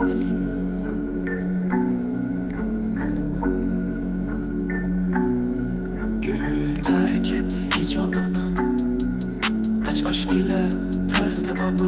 Gönül terk et hiç anlamam Aç aşk ile her defa